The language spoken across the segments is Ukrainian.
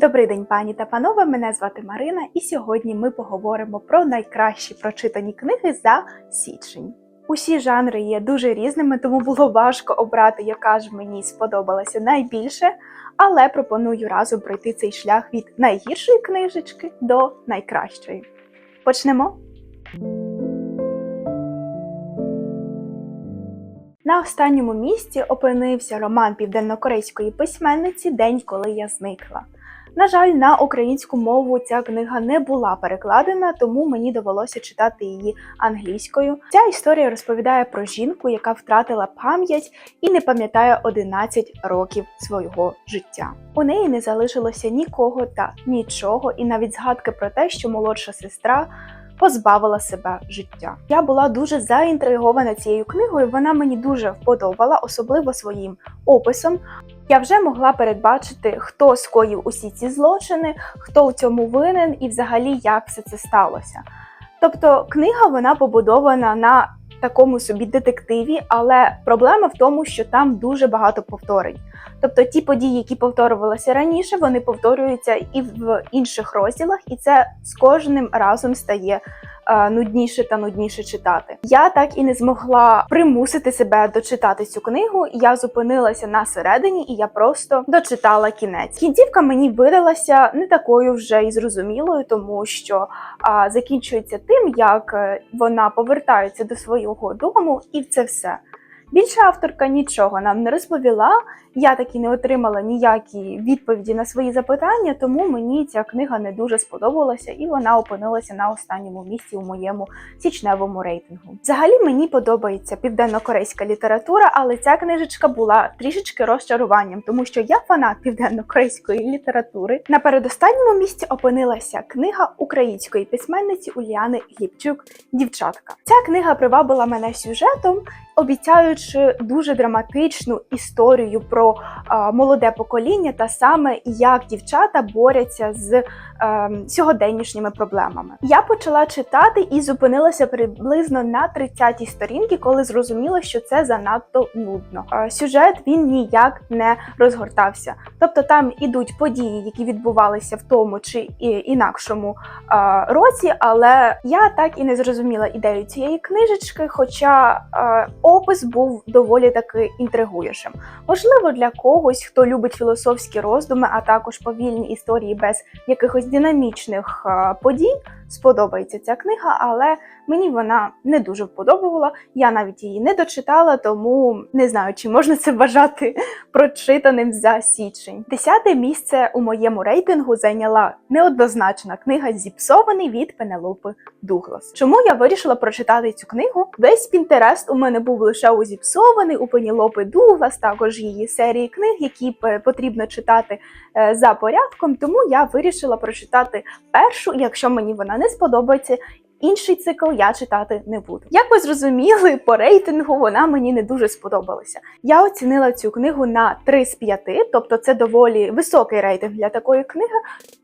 Добрий день, пані та панове. Мене звати Марина, і сьогодні ми поговоримо про найкращі прочитані книги за січень. Усі жанри є дуже різними, тому було важко обрати, яка ж мені сподобалася найбільше. Але пропоную разом пройти цей шлях від найгіршої книжечки до найкращої. Почнемо. На останньому місці опинився роман південнокорейської письменниці День, коли я зникла. На жаль, на українську мову ця книга не була перекладена, тому мені довелося читати її англійською. Ця історія розповідає про жінку, яка втратила пам'ять і не пам'ятає 11 років свого життя. У неї не залишилося нікого та нічого, і навіть згадки про те, що молодша сестра позбавила себе життя. Я була дуже заінтригована цією книгою. Вона мені дуже вподобала, особливо своїм описом. Я вже могла передбачити, хто скоїв усі ці злочини, хто у цьому винен і взагалі як все це сталося. Тобто, книга вона побудована на такому собі детективі, але проблема в тому, що там дуже багато повторень. Тобто ті події, які повторювалися раніше, вони повторюються і в інших розділах, і це з кожним разом стає нудніше та нудніше читати. Я так і не змогла примусити себе дочитати цю книгу. Я зупинилася на середині, і я просто дочитала кінець. Кінцівка мені видалася не такою вже і зрозумілою, тому що а, закінчується тим, як е, вона повертається до свого дому, і це все. Більше авторка нічого нам не розповіла. Я таки не отримала ніякі відповіді на свої запитання, тому мені ця книга не дуже сподобалася, і вона опинилася на останньому місці у моєму січневому рейтингу. Взагалі мені подобається південно-корейська література, але ця книжечка була трішечки розчаруванням, тому що я фанат південно-корейської літератури. На передостанньому місці опинилася книга української письменниці Уляни Глібчук Дівчатка. Ця книга привабила мене сюжетом обіцяючи дуже драматичну історію про е, молоде покоління, та саме як дівчата борються з е, сьогоденнішніми проблемами. Я почала читати і зупинилася приблизно на 30-й сторінці, коли зрозуміла, що це занадто нудно. Е, сюжет він ніяк не розгортався. Тобто там ідуть події, які відбувалися в тому чи інакшому е, році, але я так і не зрозуміла ідею цієї книжечки, хоча опис був доволі таки інтригуючим. Можливо, для когось, хто любить філософські роздуми, а також повільні історії без якихось динамічних е, подій, сподобається ця книга, але мені вона не дуже вподобувала. Я навіть її не дочитала, тому не знаю, чи можна це вважати прочитаним за січень. Десяте місце у моєму рейтингу зайняла неоднозначна книга Зіпсований від Пенелопи Дуглас. Чому я вирішила прочитати цю книгу? Весь пінтерест у мене був лише у Зіпсований, у Пенелопи Дуглас, також її серії книг, які потрібно читати е, за порядком. Тому я вирішила прочитати першу, якщо мені вона не сподобається. Інший цикл я читати не буду. Як ви зрозуміли, по рейтингу вона мені не дуже сподобалася. Я оцінила цю книгу на 3 з 5, тобто це доволі високий рейтинг для такої книги.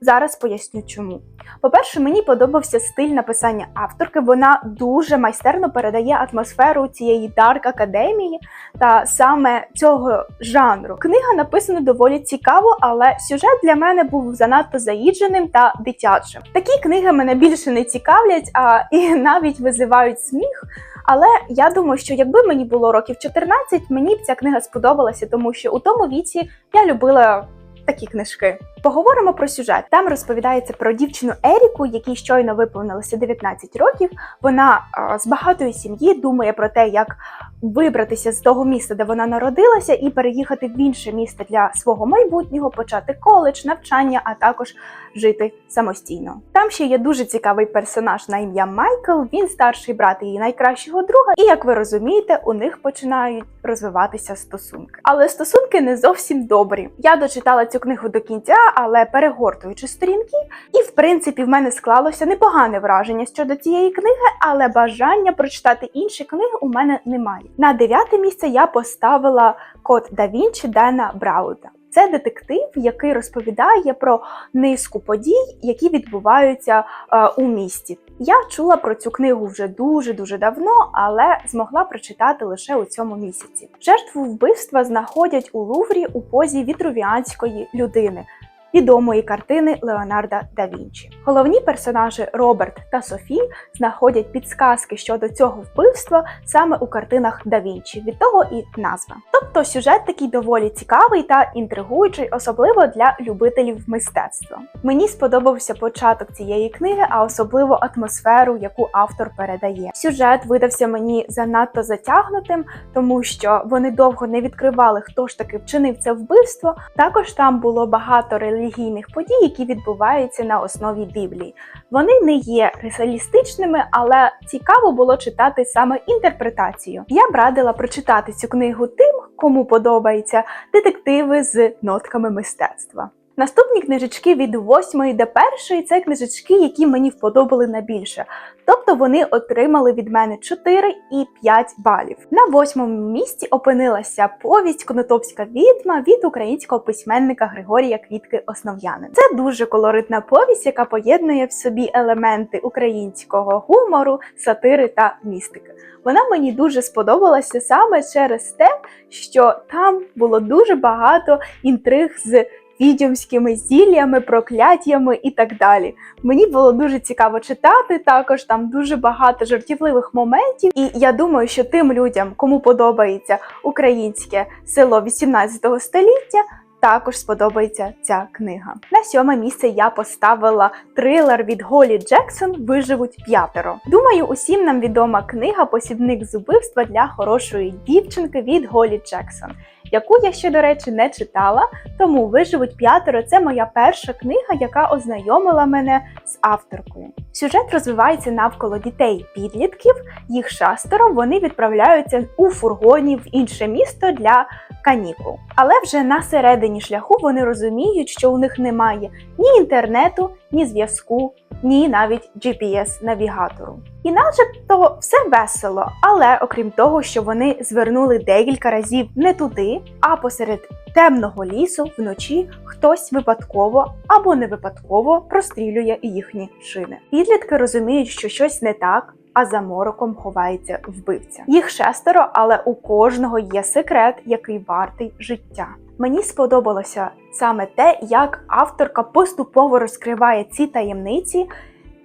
Зараз поясню чому. По-перше, мені подобався стиль написання авторки. Вона дуже майстерно передає атмосферу цієї дарк академії та саме цього жанру. Книга написана доволі цікаво, але сюжет для мене був занадто заїдженим та дитячим. Такі книги мене більше не цікавлять, і навіть визивають сміх. Але я думаю, що якби мені було років 14, мені б ця книга сподобалася, тому що у тому віці я любила такі книжки. Поговоримо про сюжет. Там розповідається про дівчину Еріку, якій щойно виповнилося 19 років. Вона а, з багатої сім'ї думає про те, як вибратися з того міста, де вона народилася, і переїхати в інше місто для свого майбутнього, почати коледж, навчання, а також жити самостійно. Там ще є дуже цікавий персонаж на ім'я Майкл. Він старший брат її найкращого друга, і як ви розумієте, у них починають розвиватися стосунки. Але стосунки не зовсім добрі. Я дочитала цю книгу до кінця, але перегортуючи сторінки, і в принципі в мене склалося непогане враження щодо цієї книги, але бажання прочитати інші книги у мене немає. На дев'яте місце я поставила Код да Вінчі Дена Брауда. Це детектив, який розповідає про низку подій, які відбуваються е, у місті. Я чула про цю книгу вже дуже дуже давно, але змогла прочитати лише у цьому місяці. Жертву вбивства знаходять у Луврі у позі вітрувіанської людини. Відомої картини Леонарда да Вінчі. Головні персонажі Роберт та Софі знаходять підсказки щодо цього вбивства саме у картинах да Вінчі. Від того і назва. Тобто сюжет такий доволі цікавий та інтригуючий, особливо для любителів мистецтва. Мені сподобався початок цієї книги, а особливо атмосферу, яку автор передає. Сюжет видався мені занадто затягнутим, тому що вони довго не відкривали, хто ж таки вчинив це вбивство. Також там було багато релігійних подій, які відбуваються на основі Біблії. Вони не є реалістичними, але цікаво було читати саме інтерпретацію. Я б радила прочитати цю книгу тим, кому подобаються детективи з нотками мистецтва. Наступні книжечки від 8 до 1 це книжечки, які мені вподобали найбільше. Тобто вони отримали від мене 4 і 5 балів. На восьмому місці опинилася повість Конотопська відьма від українського письменника Григорія Квітки Основ'янин. Це дуже колоритна повість, яка поєднує в собі елементи українського гумору, сатири та містики. Вона мені дуже сподобалася саме через те, що там було дуже багато інтриг з відьомськими зіллями, прокляттями і так далі. Мені було дуже цікаво читати. Також там дуже багато жартівливих моментів. І я думаю, що тим людям, кому подобається українське село 18 століття. Також сподобається ця книга. На сьоме місце я поставила трилер від Голі Джексон Виживуть п'ятеро. Думаю, усім нам відома книга Посібник з убивства для хорошої дівчинки від Голі Джексон, яку я ще, до речі, не читала. Тому Виживуть п'ятеро це моя перша книга, яка ознайомила мене з авторкою. Сюжет розвивається навколо дітей-підлітків. Їх шестеро вони відправляються у фургоні в інше місто для канікул. Але вже на середині шляху вони розуміють, що у них немає ні інтернету, ні зв'язку, ні навіть GPS-навігатору. І начебто все весело, але окрім того, що вони звернули декілька разів не туди, а посеред темного лісу вночі хтось випадково або не випадково прострілює їхні шини. Підлітки розуміють, що щось не так. А за мороком ховається вбивця. Їх шестеро, але у кожного є секрет, який вартий життя. Мені сподобалося саме те, як авторка поступово розкриває ці таємниці,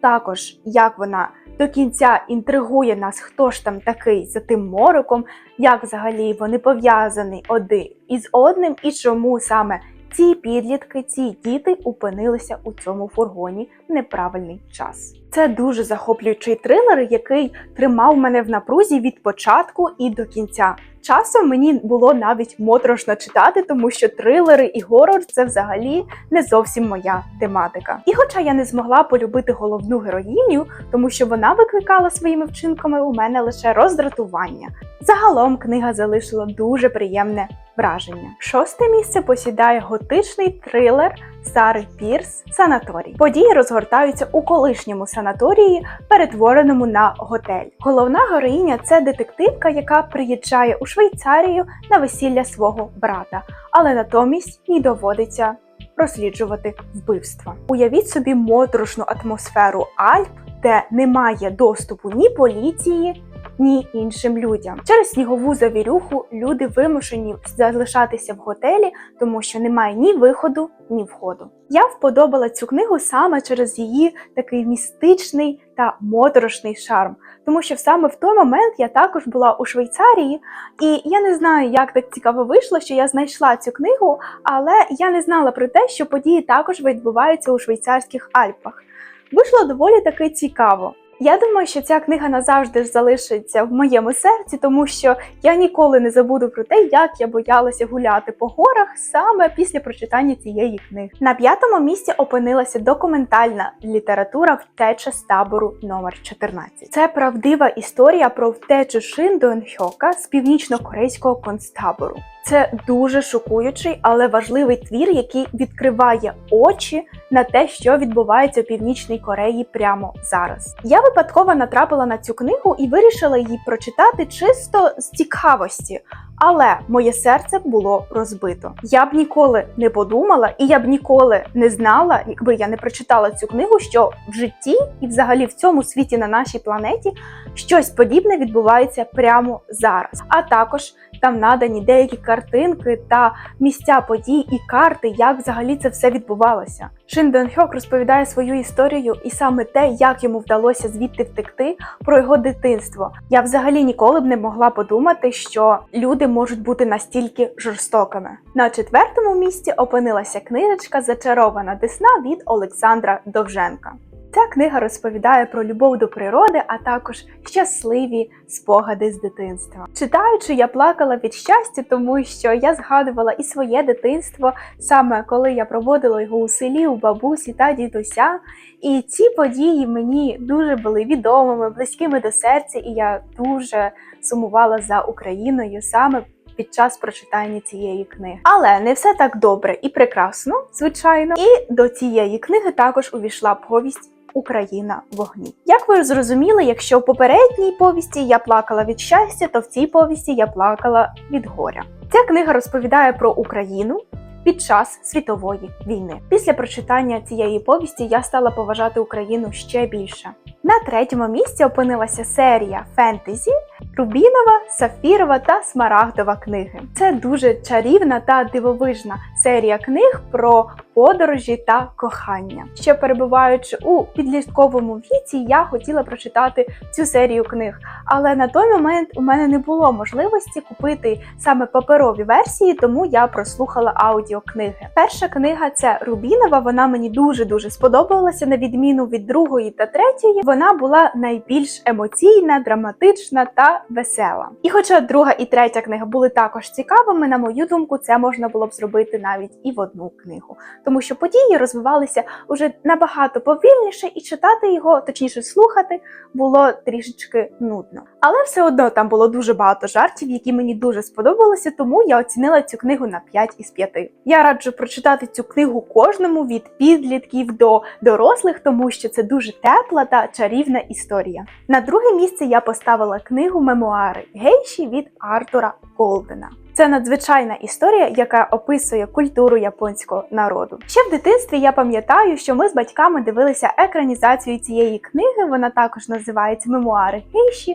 також як вона до кінця інтригує нас, хто ж там такий за тим мороком, як взагалі вони пов'язані один із одним, і чому саме ці підлітки, ці діти опинилися у цьому фургоні в неправильний час. Це дуже захоплюючий трилер, який тримав мене в напрузі від початку і до кінця. Часом мені було навіть моторошно читати, тому що трилери і горор це взагалі не зовсім моя тематика. І хоча я не змогла полюбити головну героїню, тому що вона викликала своїми вчинками у мене лише роздратування. Загалом книга залишила дуже приємне враження. Шосте місце посідає готичний трилер Сари Пірс Санаторій. Події розгортаються у колишньому санаторії, перетвореному на готель. Головна героїня це детективка, яка приїжджає у Швейцарію на весілля свого брата, але натомість їй доводиться розсліджувати вбивства. Уявіть собі моторошну атмосферу Альп, де немає доступу ні поліції. Ні іншим людям через снігову завірюху люди вимушені залишатися в готелі, тому що немає ні виходу, ні входу. Я вподобала цю книгу саме через її такий містичний та моторошний шарм, тому що саме в той момент я також була у Швейцарії, і я не знаю, як так цікаво вийшло, що я знайшла цю книгу, але я не знала про те, що події також відбуваються у швейцарських Альпах. Вийшло доволі таки цікаво. Я думаю, що ця книга назавжди ж залишиться в моєму серці, тому що я ніколи не забуду про те, як я боялася гуляти по горах саме після прочитання цієї книги. На п'ятому місці опинилася документальна література Втеча з табору номер 14 Це правдива історія про втечу Шин Донхьока з північно-корейського концтабору. Це дуже шокуючий, але важливий твір, який відкриває очі на те, що відбувається в Північній Кореї прямо зараз. Я випадково натрапила на цю книгу і вирішила її прочитати чисто з цікавості. Але моє серце було розбито. Я б ніколи не подумала, і я б ніколи не знала, якби я не прочитала цю книгу, що в житті і взагалі в цьому світі на нашій планеті щось подібне відбувається прямо зараз. А також там надані деякі картинки та місця подій і карти, як взагалі це все відбувалося. Шин Дон Хьок розповідає свою історію і саме те, як йому вдалося звідти втекти, про його дитинство. Я взагалі ніколи б не могла подумати, що люди можуть бути настільки жорстокими. На четвертому місці опинилася книжечка Зачарована Десна від Олександра Довженка. Ця книга розповідає про любов до природи, а також щасливі спогади з дитинства. Читаючи, я плакала від щастя, тому що я згадувала і своє дитинство, саме коли я проводила його у селі, у бабусі та дідуся. І ці події мені дуже були відомими, близькими до серця, і я дуже сумувала за Україною саме. Під час прочитання цієї книги, але не все так добре і прекрасно, звичайно. І до цієї книги також увійшла повість Україна вогні. Як ви зрозуміли, якщо в попередній повісті я плакала від щастя, то в цій повісті я плакала від горя. Ця книга розповідає про Україну під час світової війни. Після прочитання цієї повісті я стала поважати Україну ще більше. На третьому місці опинилася серія фентезі Рубінова, Сафірова та Смарагдова книги. Це дуже чарівна та дивовижна серія книг про подорожі та кохання. Ще перебуваючи у підлітковому віці, я хотіла прочитати цю серію книг, але на той момент у мене не було можливості купити саме паперові версії, тому я прослухала аудіокниги. Перша книга це Рубінова. Вона мені дуже дуже сподобалася, на відміну від другої та третьої. Вона була найбільш емоційна, драматична та весела. І хоча друга і третя книга були також цікавими, на мою думку, це можна було б зробити навіть і в одну книгу, тому що події розвивалися уже набагато повільніше, і читати його, точніше слухати, було трішечки нудно. Але все одно там було дуже багато жартів, які мені дуже сподобалися, тому я оцінила цю книгу на 5 із 5. Я раджу прочитати цю книгу кожному від підлітків до дорослих, тому що це дуже тепла та чарівна історія. На друге місце я поставила книгу Мемуари гейші від Артура Голдена. Це надзвичайна історія, яка описує культуру японського народу. Ще в дитинстві я пам'ятаю, що ми з батьками дивилися екранізацію цієї книги. Вона також називається Мемуари гейші.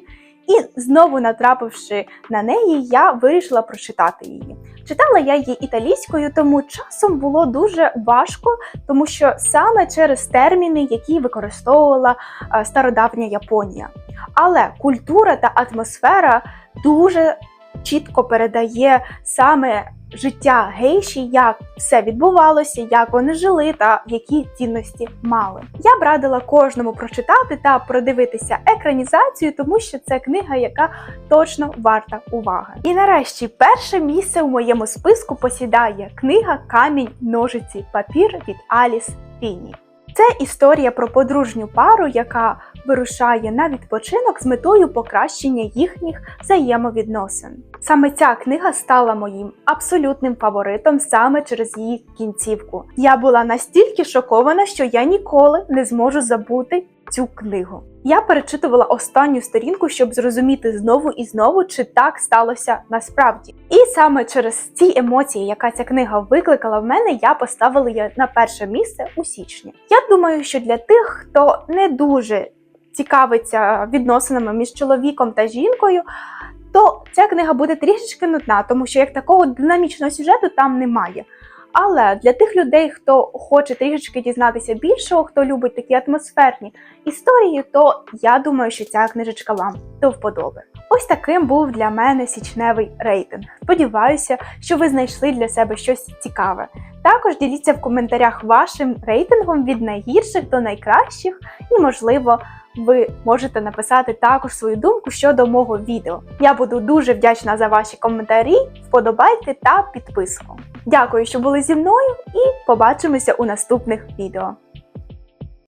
І знову натрапивши на неї, я вирішила прочитати її. Читала я її італійською, тому часом було дуже важко, тому що саме через терміни, які використовувала е, стародавня Японія. Але культура та атмосфера дуже чітко передає саме життя гейші, як все відбувалося, як вони жили та які цінності мали. Я б радила кожному прочитати та продивитися екранізацію, тому що це книга, яка точно варта уваги. І нарешті перше місце у моєму списку посідає книга Камінь, ножиці, папір від Аліс Фіні. Це історія про подружню пару, яка вирушає на відпочинок з метою покращення їхніх взаємовідносин. Саме ця книга стала моїм абсолютним фаворитом саме через її кінцівку. Я була настільки шокована, що я ніколи не зможу забути цю книгу. Я перечитувала останню сторінку, щоб зрозуміти знову і знову, чи так сталося насправді. І саме через ці емоції, яка ця книга викликала в мене, я поставила її на перше місце у січні. Я думаю, що для тих, хто не дуже цікавиться відносинами між чоловіком та жінкою, то ця книга буде трішечки нудна, тому що як такого динамічного сюжету там немає. Але для тих людей, хто хоче трішечки дізнатися більшого, хто любить такі атмосферні історії, то я думаю, що ця книжечка вам до вподоби. Ось таким був для мене січневий рейтинг. Сподіваюся, що ви знайшли для себе щось цікаве. Також діліться в коментарях вашим рейтингом від найгірших до найкращих, і, можливо, ви можете написати також свою думку щодо мого відео. Я буду дуже вдячна за ваші коментарі, вподобайки та підписку. Дякую, що були зі мною, і побачимося у наступних відео.